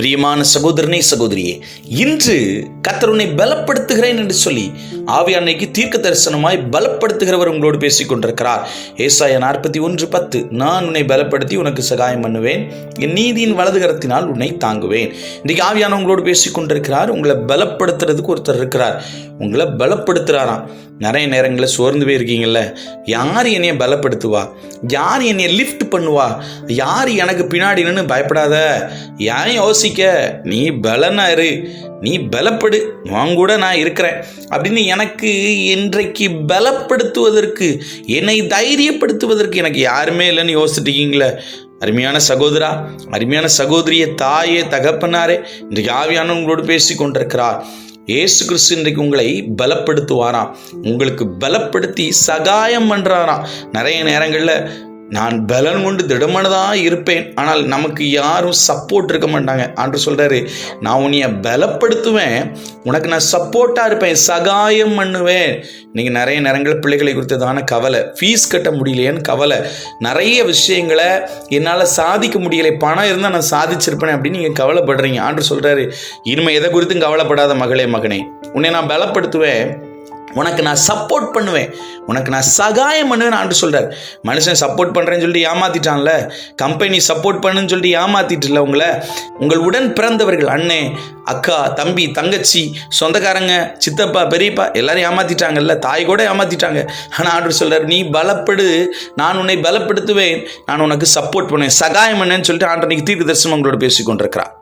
பிரியமான சகோதரனே சகோதரியே இன்று கத்தர் உன்னை பலப்படுத்துகிறேன் என்று சொல்லி ஆவியானைக்கு தீர்க்க தரிசனமாய் பலப்படுத்துகிறவர் உங்களோடு பேசிக் கொண்டிருக்கிறார் ஏசாய நாற்பத்தி ஒன்று பத்து நான் உன்னை பலப்படுத்தி உனக்கு சகாயம் பண்ணுவேன். என் நீதியின் வலதுகரத்தினால் உன்னை தாங்குவேன். இன்றைக்கு ஆவியான உங்களோடு பேசிக் கொண்டிருக்கிறார் உங்களை பலப்படுத்துறதுக்கு ஒருத்தர் இருக்கிறார். உங்களை பலப்படுத்துறாராம். நிறைய நேரங்களில் சோர்ந்து போயிருக்கீங்கல்ல. யார் என்னைய பலப்படுத்துவா? யார் என்னைய லிஃப்ட் பண்ணுவா? யார் எனக்கு பின்னாடி நின்று பயப்படாத? ஏன் யோசிக்க. நீ பலனாரு நீ பலப்படு உன் கூட நான் இருக்கிறேன் அப்படின்னு எனக்கு இன்றைக்கு பலப்படுத்துவதற்கு என்னை தைரியப்படுத்துவதற்கு எனக்கு யாருமே இல்லைன்னு யோசிச்சுட்டீங்களே? அருமையான சகோதரா அருமையான சகோதரிய தாயே தகப்பனாரே இன்றைக்கு ஆவியான உங்களோடு பேசி கொண்டிருக்கிறார். ஏசு கிறிஸ்து இன்றைக்கு உங்களை பலப்படுத்துவாராம் உங்களுக்கு பலப்படுத்தி சகாயம் பண்ணுறாராம் நிறைய நேரங்களில் நான் பலன் கொண்டு திடமானதாக இருப்பேன். ஆனால் நமக்கு யாரும் சப்போர்ட் இருக்க மாட்டாங்க. ஆண்டு சொல்கிறாரு நான் உன்னைய பலப்படுத்துவேன். உனக்கு நான் சப்போர்ட்டாக இருப்பேன். சகாயம் பண்ணுவேன். நீங்கள் நிறைய நேரங்கள் பிள்ளைகளை குறித்ததான கவலை. ஃபீஸ் கட்ட முடியலையேன்னு கவலை. நிறைய விஷயங்களை என்னால் சாதிக்க முடியலை. பணம் இருந்தால் நான் சாதிச்சிருப்பேன் அப்படின்னு நீங்கள் கவலைப்படுறீங்க. ஆண்டு சொல்கிறாரு இனிமேல் எதை குறித்தும் கவலைப்படாத மகளே மகனே. உன்னை நான் பலப்படுத்துவேன். உனக்கு நான் சப்போர்ட் பண்ணுவேன். உனக்கு நான் சகாயம் பண்ணுவேன் ஆண்டு சொல்கிறார் மனுஷன் சப்போர்ட் பண்ணுறேன்னு சொல்லிட்டு ஏமாத்திட்டான்ல. கம்பெனி சப்போர்ட் பண்ணுன்னு சொல்லிட்டு ஏமாத்திட்டுல உங்களை. உங்கள் உடன் பிறந்தவர்கள் அண்ணே அக்கா தம்பி தங்கச்சி சொந்தக்காரங்க சித்தப்பா பெரியப்பா எல்லாரும் ஏமாத்திட்டாங்கல்ல. தாய் கூட ஏமாத்திட்டாங்க. ஆனால் ஆண்டு சொல்கிறார் நீ பலப்படு. நான் உன்னை பலப்படுத்துவேன். நான் உனக்கு சப்போர்ட் பண்ணுவேன். சகாயம் பண்ணுன்னு சொல்லிட்டு ஆண்டு தீர்க்க தரிசனம் உங்களோட பேசிக்கொண்டிருக்கிறான்